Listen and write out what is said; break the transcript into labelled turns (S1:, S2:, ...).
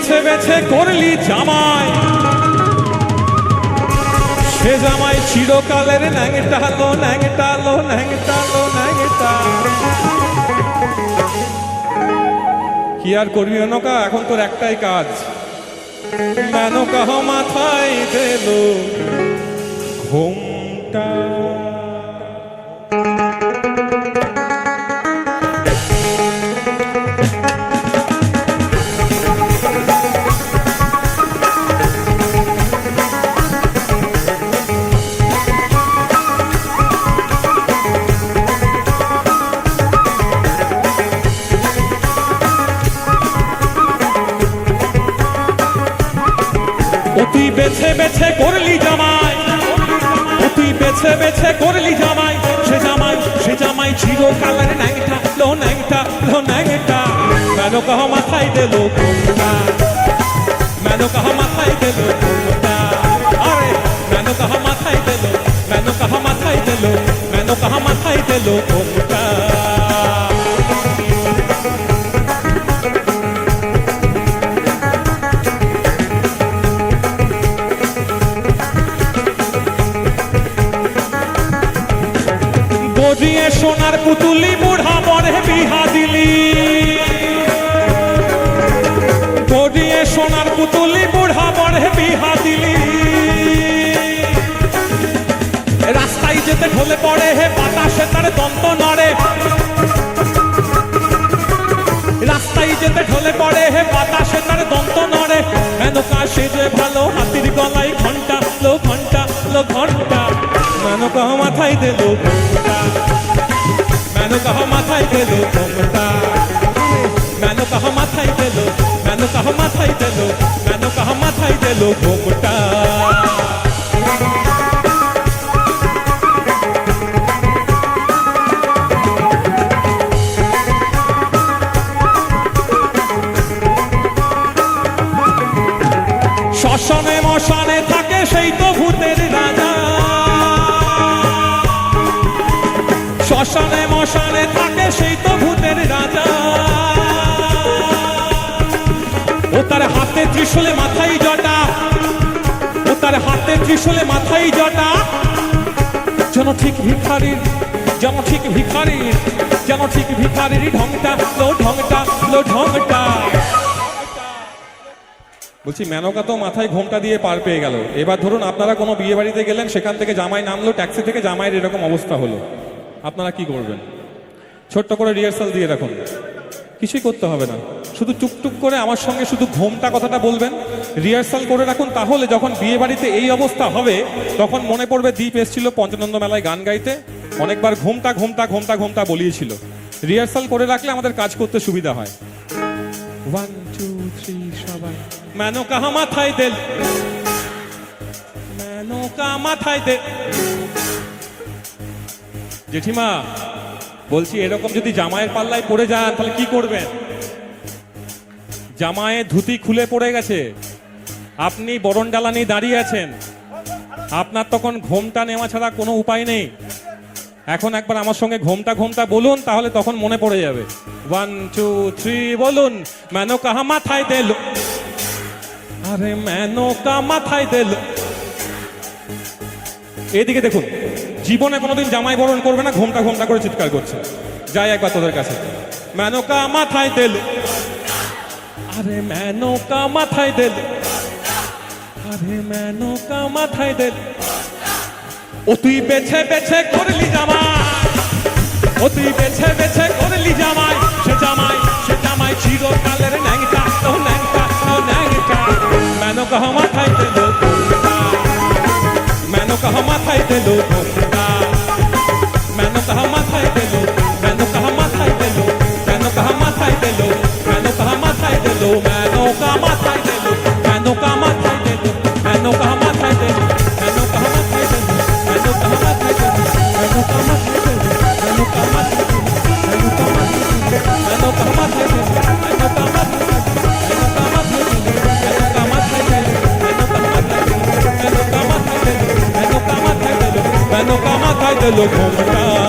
S1: বেছে বেছে করলি জামাই। সে জামাই চিরকালের ন্যাংটালো ন্যাংটালো ন্যাংটালো, ন্যাংটা। কি আর করবি মেনকা এখন তোর একটাই কাজ। মেনকা মাথায় দিল। ঘুমটা ও বেছে বেছে করলি জামাই। ও বেছে বেছে করলি জামাই। সে জামাই সে জামাই ছিল কালার ন্যাংটা, লো ন্যাংটা লো ন্যাংটা। মেলো কহ মাথায় দেলো ঘুমটা মেলো কহ মাথায় সোনার পুতুলি বুড়া মরে বিহা দিলি। বজিয়ে সোনার পুতুলি বুড়া মরে বিহা দিলি। রাস্তায় যেতে ঢলে পড়ে হে বাতাসে তার দন্ত নড়ে। রাস্তায় যেতে ঢলে পড়ে হে বাতাসে তার দন্ত নড়ে। মেনকা সে যে ভালো হাতির গলায় ঘণ্টা লো ঘণ্টা লো ঘণ্টা মেনকা মাথায় দিল ঘণ্টা मैंने कहा, माथाई देलो घूमता। मैंने कहा, माथाई देलो मैंने कहा, माथाई देलो मैंने कहा, माथाई देलो कोम তার হাতে ত্রিশূলে মাথায় জটা। ও তার হাতে ত্রিশূলে মাথায় জটা। যেন ঠিক ভিখারির যেন ঠিক ভিখারির যেন ঠিক ভিখারির ঢংটা, লো ঢংটা লো ঢংটা। বলছি, মেনকা তো মাথায় ঘোমটা দিয়ে পার পেয়ে গেল। এবার ধরুন আপনারা কোনো বিয়ে বাড়িতে গেলেন, সেখান থেকে জামাই নামলো, ট্যাক্সি থেকে জামাইয়ের এরকম অবস্থা হলো। আপনারা কি করবেন? ছোট্ট করে রিহার্সাল দিয়ে রাখুন। কিছুই করতে হবে না। শুধু টুকটুক করে আমার সঙ্গে শুধু ঘোমটা কথাটা বলবেন? রিহার্সাল করে রাখুন, তাহলে যখন বিয়ে বাড়িতে এই অবস্থা হবে, তখন মনে পড়বে দ্বীপ এসেছিল পঞ্চানন্দ মেলায় গান গাইতে। অনেকবার ঘোমটা ঘোমটা ঘোমটা ঘোমটা বলিয়েছিল। রিহার্সাল করে রাখলে আমাদের কাজ করতে সুবিধা হয়। ওয়ান টু থ্রি সবাই। মেনকা মাথায় দেল মেনকা মাথায় জেঠিমা, বলছি এরকম যদি জামাইয়ের পাল্লায় পড়ে যান, তাহলে কি করবেন? জামায়ের ধুতি খুলে পড়ে গেছে। আপনি বরণ নিয়ে দাঁড়িয়ে আছেন। আপনার তখন ঘোমটা নেওয়া ছাড়া কোনো উপায় নেই। এখন একবার আমার সঙ্গে ঘোমটা ঘোমটা বলুন, তাহলে তখন মনে পড়ে যাবে। ওয়ান টু থ্রি বলুন, মেনো কাহা মাথায় দিল? আরে, মেনো কা মাথায় দিল? এদিকে দেখুন, জীবনে কোনোদিন জামাই বরণ করবে না, ঘোমটা ঘোমটা করে চিৎকার করছে। যাই একবার তোদের কাছে। মেনকা মাথায় দিল? আরে মেনকা মাথায় দিল। আরে মেনকা মাথায় দিল। ও তুই বেছে বেছে করলি জামাই। ও তুই বেছে বেছে করলি জামাই। সে জামাই সে জামাই চিরকালের ন্যাংটা, ও ন্যাংটা ও ন্যাংটা। Menaka lo comprar.